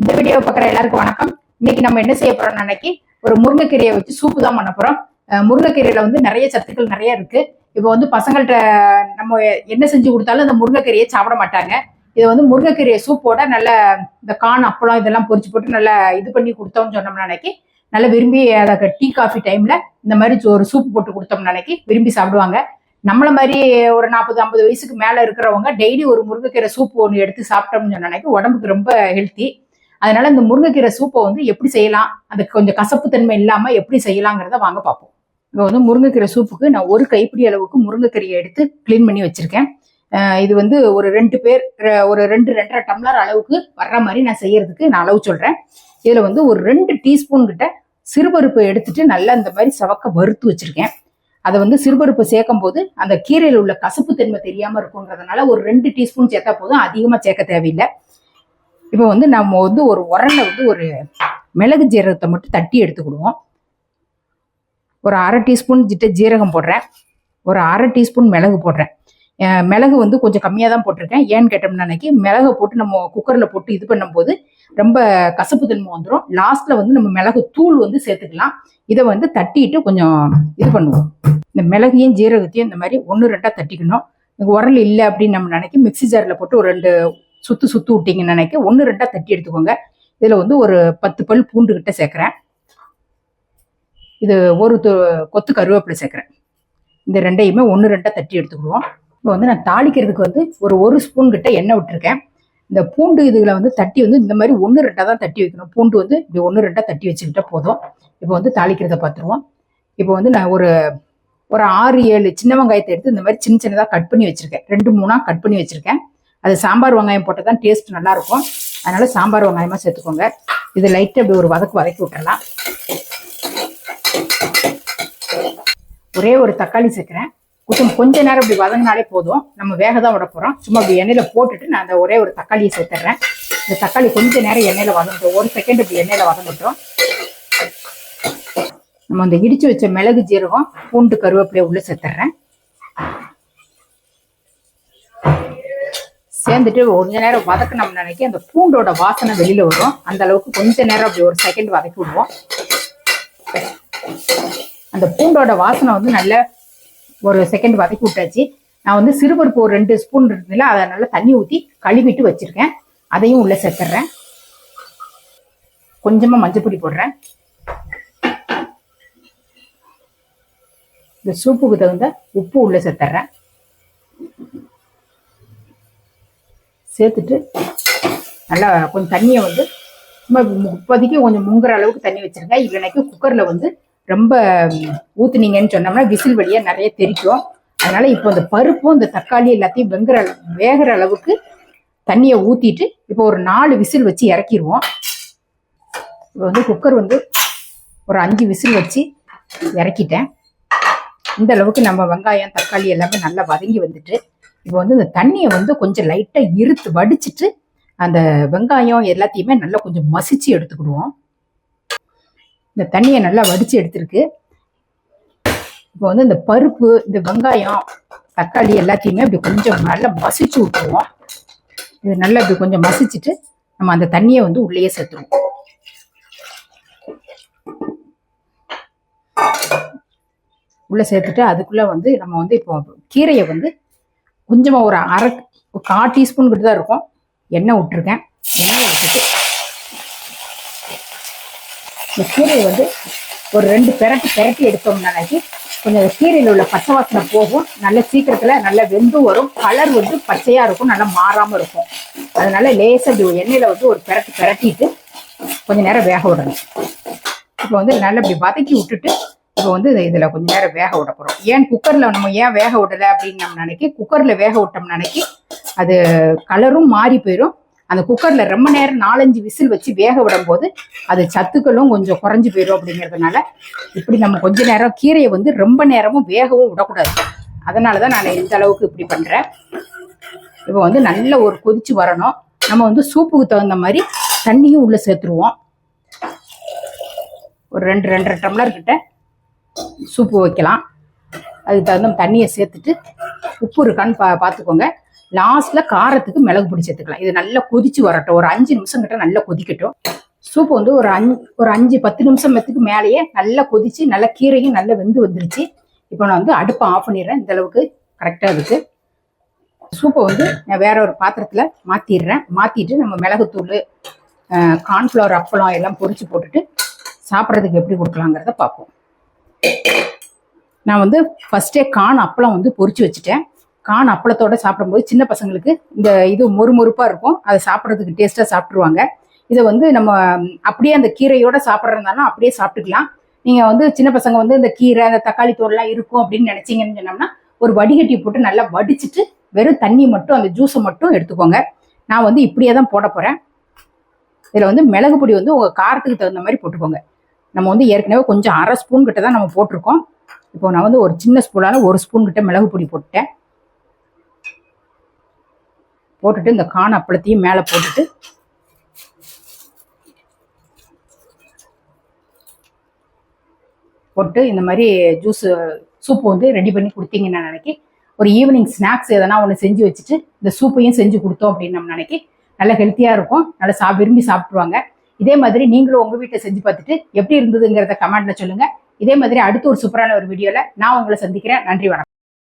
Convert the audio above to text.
இந்த வீடியோ பார்க்குற எல்லாருக்கும் வணக்கம். இன்னைக்கு நம்ம என்ன செய்ய போறோம் அன்னைக்கு ஒரு முருங்கைக்கீரையை வச்சு சூப்பு தான் பண்ண போறோம். முருங்கைக்கீரையில வந்து நிறைய சத்துக்கள் நிறைய இருக்கு. இப்போ வந்து பசங்கள்ட்ட நம்ம என்ன செஞ்சு கொடுத்தாலும் அந்த முருங்கைக்கீரையை சாப்பிட மாட்டாங்க. இதை வந்து முருங்கைக்கீரையை சூப்போட நல்ல இந்த கான் அப்பளம் இதெல்லாம் பொரிச்சு போட்டு நல்லா இது பண்ணி கொடுத்தோம்னு சொன்னோம்னா அன்னைக்கு நல்லா விரும்பி அதை டீ காஃபி டைம்ல இந்த மாதிரி ஒரு சூப் போட்டு கொடுத்தோம்னா அன்னைக்கு விரும்பி சாப்பிடுவாங்க. நம்மள மாதிரி ஒரு நாற்பது ஐம்பது வயசுக்கு மேல இருக்கிறவங்க டெய்லி ஒரு முருங்கைக்கீரை சூப் ஒன்று எடுத்து சாப்பிட்டோம்னு சொன்ன அன்னைக்கு உடம்புக்கு ரொம்ப ஹெல்த்தி அதனால இந்த முருங்கைக்கீரை சூப்பை வந்து எப்படி செய்யலாம்? அது கொஞ்சம் கசப்பு தன்மை இல்லாம எப்படி செய்யலாங்கிறத வாங்க பார்ப்போம். இப்போ வந்து முருங்கைக்கீரை சூப்புக்கு நான் ஒரு கைப்பிடி அளவுக்கு முருங்கைக்கீரையை எடுத்து க்ளீன் பண்ணி வச்சிருக்கேன். இது வந்து ஒரு ரெண்டு பேர் ஒரு ரெண்டு ரெண்டரை டம்ளர் அளவுக்கு வர்ற மாதிரி நான் செய்யறதுக்கு நான் அளவு சொல்றேன். இதுல வந்து ஒரு ரெண்டு டீஸ்பூன் கிட்ட சிறுபருப்பை எடுத்துட்டு நல்லா இந்த மாதிரி சவக்க வறுத்து வச்சிருக்கேன். அதை வந்து சிறுபருப்பு சேர்க்கும் போது அந்த கீரையில் உள்ள கசப்பு தன்மை தெரியாம இருக்குன்றதுனால ஒரு ரெண்டு டீஸ்பூன் சேர்த்தா போதும் அதிகமா சேர்க்க தேவையில்லை. இப்போ வந்து நம்ம வந்து ஒரு உரல்ல வந்து ஒரு மிளகு ஜீரகத்தை மட்டும் தட்டி எடுத்துக்கிடுவோம். ஒரு அரை டீஸ்பூன் கிட்ட ஜீரகம் போடுறேன். ஒரு அரை டீஸ்பூன் மிளகு போடுறேன். மிளகு வந்து கொஞ்சம் கம்மியாக தான் போட்டிருக்கேன். ஏன்னு கேட்டோம்னா அன்னைக்கு மிளகை போட்டு நம்ம குக்கரில் போட்டு இது பண்ணும்போது ரொம்ப கசப்பு தன்மை வந்துடும் லாஸ்ட்டில் வந்து நம்ம மிளகு தூள் வந்து சேர்த்துக்கலாம். இதை வந்து தட்டிட்டு கொஞ்சம் இது பண்ணுவோம். இந்த மிளகையும் ஜீரகத்தையும் இந்த மாதிரி ஒன்று ரெண்டாக தட்டிக்கணும். உரல் இல்லை அப்படின்னு நம்ம நினைக்க மிக்ஸி ஜாரில் போட்டு ஒரு ரெண்டு சுத்து சுத்து விட்டீங்கன்னு நினைக்க ஒன்று ரெண்டாக தட்டி எடுத்துக்கோங்க. இதில் வந்து ஒரு பத்து பல் பூண்டுகிட்ட சேர்க்குறேன். இது ஒரு தொ- கொத்து கருவேப்பிலை சேர்க்குறேன். இந்த ரெண்டையுமே ஒன்று ரெண்டாக தட்டி எடுத்துக்கிடுவோம். இப்போ வந்து நான் தாளிக்கிறதுக்கு வந்து ஒரு ஒரு ஸ்பூன் கிட்ட எண்ணெய் விட்டுருக்கேன். இந்த பூண்டு இதுகளை வந்து தட்டி வந்து இந்த மாதிரி ஒன்று ரெண்டாக தான் தட்டி வைக்கணும். பூண்டு வந்து இப்படி ஒன்று ரெண்டாக தட்டி வச்சுக்கிட்டா போதும். இப்போ வந்து தாளிக்கிறத பார்த்துருவோம் இப்போ வந்து நான் ஒரு ஒரு ஆறு ஏழு சின்ன வெங்காயத்தை எடுத்து இந்த மாதிரி சின்ன சின்னதாக கட் பண்ணி வச்சுருக்கேன். ரெண்டு மூணாக கட் பண்ணி வச்சுருக்கேன். அது சாம்பார் வெங்காயம் போட்டால் தான் டேஸ்ட் நல்லா இருக்கும் அதனால சாம்பார் வெங்காயமாக சேர்த்துக்கோங்க. இது லைட்டாக அப்படி ஒரு வதக்கு வதக்கி விட்டுறலாம். ஒரே ஒரு தக்காளி சேர்க்குறேன். கொஞ்சம் கொஞ்ச நேரம் இப்படி வதங்கினாலே போதும். நம்ம வேக தான் விட போகிறோம் சும்மா இப்படி எண்ணெயில் போட்டுட்டு நான் அந்த ஒரே ஒரு தக்காளியை சேர்த்துறேன். இந்த தக்காளி கொஞ்ச நேரம் எண்ணெயில் வதங்கிட்டோம் ஒரு செகண்ட் இப்படி எண்ணெயில் வதங்கிட்டோம் நம்ம அந்த இடிச்சு வச்ச மிளகு ஜீரகம் பூண்டு கருவேப்பிலையை உள்ளே சேர்த்துறேன். சேர்ந்துட்டு கொஞ்ச நேரம் வதக்கினோம் நினைக்க அந்த பூண்டோட வாசனை வெளியில வரும். அந்த அளவுக்கு கொஞ்ச நேரம் அப்படி ஒரு செகண்ட் வதக்கி விடுவோம். அந்த பூண்டோட வாசனை வந்து நல்ல ஒரு செகண்ட் வதக்கி விட்டாச்சு. நான் வந்து சிறுபருப்பு ஒரு ரெண்டு ஸ்பூன் இருந்ததுல அதை நல்லா தண்ணி ஊற்றி கழுவிட்டு வச்சிருக்கேன். அதையும் உள்ள சேர்த்துறேன். கொஞ்சமா மஞ்சப்பொடி போடுறேன். இந்த சூப்புக்கு தகுந்த உப்பு உள்ள சேர்த்துறேன். சேர்த்துட்டு நல்லா கொஞ்சம் தண்ணியை வந்து சும்மா இப்போதைக்கு கொஞ்சம் முங்குற அளவுக்கு தண்ணி வச்சுருக்கேன் இல்லைனாக்கி குக்கரில் வந்து ரொம்ப ஊற்றுனீங்கன்னு சொன்னோம்னா விசில் வழியாக நிறைய தெரிக்கும். அதனால் இப்போ அந்த பருப்பும் இந்த தக்காளி எல்லாத்தையும் வெங்குற வேகிற அளவுக்கு தண்ணியை ஊற்றிட்டு இப்போ ஒரு நாலு விசில் வச்சு இறக்கிடுவோம் இப்போ வந்து குக்கர் வந்து ஒரு அஞ்சு விசில் வச்சு இறக்கிட்டேன். இந்த அளவுக்கு நம்ம வெங்காயம் தக்காளி எல்லாமே நல்லா வதங்கி வந்துட்டு இப்போ வந்து இந்த தண்ணியை வந்து கொஞ்சம் லைட்டா இருத்து வடிச்சிட்டு அந்த வெங்காயம் எல்லாத்தையுமே நல்லா கொஞ்சம் மசிச்சு எடுத்துக்கிடுவோம். இந்த தண்ணியை நல்லா வடிச்சு எடுத்திருக்கு. இப்போ வந்து இந்த பருப்பு இந்த வெங்காயம் தக்காளி எல்லாத்தையுமே இப்படி கொஞ்சம் நல்லா மசிச்சு விட்டுருவோம். இது நல்லா இப்படி கொஞ்சம் மசிச்சுட்டு நம்ம அந்த தண்ணியை வந்து உள்ளேயே சேர்த்துருவோம். உள்ள சேர்த்துட்டு அதுக்குள்ள வந்து நம்ம வந்து இப்போ கீரையை வந்து கொஞ்சமாக ஒரு அரை கால் டீஸ்பூன் கிட்ட தான் இருக்கும். எண்ணெய் விட்டுருக்கேன். எண்ணெய் விட்டுட்டு இந்த கீரையை வந்து ஒரு ரெண்டு பெரட்டு பெரட்டி எடுத்தோம்னாக்கி கொஞ்சம் அந்த கீரையில் உள்ள பச்சை வாசனை போகும். நல்ல சீக்கிரத்தில் நல்லா வெந்து வரும். கலர் வந்து பச்சையாக இருக்கும். நல்லா மாறாமல் இருக்கும். அதனால லேசாக இப்படி எண்ணெயில் வந்து ஒரு பெரட்டு பெரட்டிட்டு கொஞ்சம் நேரம் வேக விடணும். இப்போ வந்து நல்லா இப்படி வதக்கி விட்டுட்டு இப்போ வந்து இதில் கொஞ்ச நேரம் வேக விட போகிறோம் ஏன் குக்கரில் நம்ம ஏன் வேக விடலை அப்படின்னு நம்ம நினைக்கி குக்கரில் வேக விட்டோம் நினைக்கி அது கலரும் மாறி போயிடும் அந்த குக்கரில் ரொம்ப நேரம் நாலஞ்சு விசில் வச்சு வேக விடும்போது அது சத்துக்களும் கொஞ்சம் குறைஞ்சி போயிடும் அப்படிங்கிறதுனால இப்படி நம்ம கொஞ்ச நேரம் கீரையை வந்து ரொம்ப நேரமும் வேகவும் விடக்கூடாது. அதனால தான் நான் இந்த அளவுக்கு இப்படி பண்ணுறேன் இப்போ வந்து நல்ல ஒரு கொதிச்சு வரணும். நம்ம வந்து சூப்புக்கு தகுந்த மாதிரி தண்ணியும் உள்ளே சேர்த்துருவோம். ஒரு ரெண்டு ரெண்டரை டம்ளர் கிட்ட சூப்பு வைக்கலாம். அதுக்கு தகுந்த தண்ணியை சேர்த்துட்டு உப்பு இருக்கான்னு பா பார்த்துக்கோங்க. லாஸ்ட்டில் காரத்துக்கு மிளகு பொடி சேர்த்துக்கலாம். இது நல்லா கொதிச்சு வரட்டும். ஒரு அஞ்சு நிமிஷம் கிட்ட நல்லா கொதிக்கட்டும். சூப்பு வந்து ஒரு அஞ்சு ஒரு அஞ்சு பத்து நிமிஷம் மெத்துக்கு மேலேயே நல்லா கொதிச்சு நல்லா கீரையும் நல்லா வெந்து வந்துருச்சு. இப்போ நான் வந்து அடுப்பை ஆஃப் பண்ணிடுறேன். இந்த அளவுக்கு கரெக்டாக இருக்கு. சூப்பை வந்து நான் வேற ஒரு பாத்திரத்தில் மாற்றிடுறேன் மாற்றிட்டு நம்ம மிளகுத்தூள் கார்ன்ஃப்ளவர் அப்பளம் எல்லாம் பொறிச்சு போட்டுட்டு சாப்பிட்றதுக்கு எப்படி கொடுக்கலாங்கிறத பார்ப்போம். நான் வந்து ஃபர்ஸ்டே கான் அப்பளம் வந்து பொறிச்சு வச்சுட்டேன். கான் அப்பளத்தோட சாப்பிடும்போது சின்ன பசங்களுக்கு இந்த இது மொறுமொறுப்பாக இருக்கும். அதை சாப்பிட்றதுக்கு டேஸ்ட்டாக சாப்பிட்ருவாங்க இதை வந்து நம்ம அப்படியே அந்த கீரையோட சாப்பிட்றதுனாலும் அப்படியே சாப்பிட்டுக்கலாம். நீங்கள் வந்து சின்ன பசங்க வந்து இந்த கீரை அந்த தக்காளி தோல்லாம் இருக்கும் அப்படின்னு நினைச்சீங்கன்னு சொன்னோம்னா ஒரு வடிகட்டி போட்டு நல்லா வடிச்சிட்டு வெறும் தண்ணி மட்டும் அந்த ஜூஸை மட்டும் எடுத்துக்கோங்க. நான் வந்து இப்படியே தான் போட போகிறேன் இதில் வந்து மிளகு பொடி வந்து உங்கள் காரத்துக்கு தகுந்த மாதிரி போட்டுக்கோங்க. நம்ம வந்து ஏற்கனவே கொஞ்சம் அரை ஸ்பூன் கிட்ட தான் நம்ம போட்டிருக்கோம். இப்போ நான் வந்து ஒரு சின்ன ஸ்பூனால ஒரு ஸ்பூன் கிட்ட மிளகு பொடி போட்டுட்டேன். போட்டுட்டு இந்த காண அப்பளத்தையும் மேலே போட்டுட்டு போட்டு இந்த மாதிரி ஜூஸ் சூப் வந்து ரெடி பண்ணி கொடுத்தீங்கன்னு நினைக்கி ஒரு ஈவினிங் ஸ்நாக்ஸ் எதனா ஒன்று செஞ்சு வச்சுட்டு இந்த சூப்பையும் செஞ்சு கொடுத்தோம் அப்படின்னு நம்ம நினைக்கி நல்லா ஹெல்த்தியாக இருக்கும். நல்லா சா விரும்பி சாப்பிட்ருவாங்க இதே மாதிரி நீங்களும் உங்கள் வீட்டில் செஞ்சு பார்த்துட்டு எப்படி இருந்ததுங்கிறத கமெண்ட்ல சொல்லுங்க. இதே மாதிரி அடுத்து ஒரு சூப்பரான ஒரு வீடியோவில் நான் உங்களை சந்திக்கிறேன். நன்றி வணக்கம்.